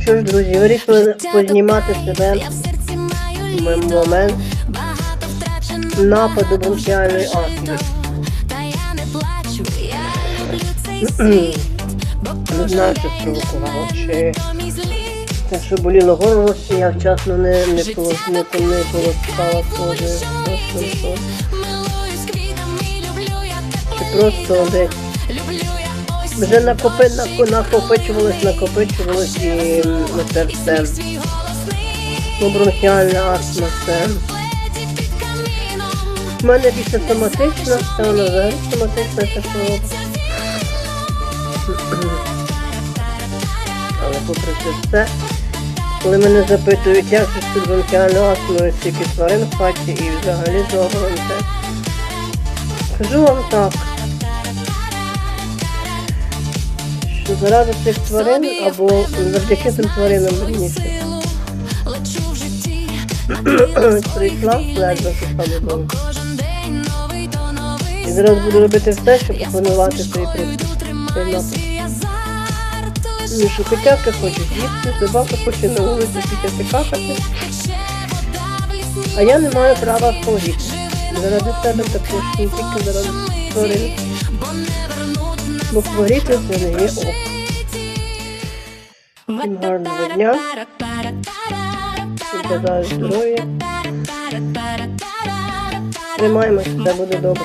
Що ж, друзі, вирішили познімати себе в момент нападу бронхіальної астми. Не знаю, що спровокувало, чи те, що боліло горло, чи я вчасно не, не, полос, не, не полоскала кожи. Чи просто десь вже накопи, накопичувалось, накопичувалось і це все. Ну, бронхіальна астма, це. В мене більше соматична, це вона взагалі соматична, це що. Попри це все, коли мене запитують, як ж тут бронхіальну астму, стільки тварин в хаті і взагалі з оголом це. Кажу вам так. Що заради цих тварин або завдяки цим тваринам верніше. Прийшла, ледве саме було. І зараз буду робити все, щоб опанувати цей принцип. Ну що котятка хоче їсти, собака хоче на вулиці піти какати, а я не маю права хворіти. Заради себе також не тільки заради тварин. Бо хворіти це не є ок. Всім гарного дня. Всім бажаю здоров'я. Тримаємось, все буде добре.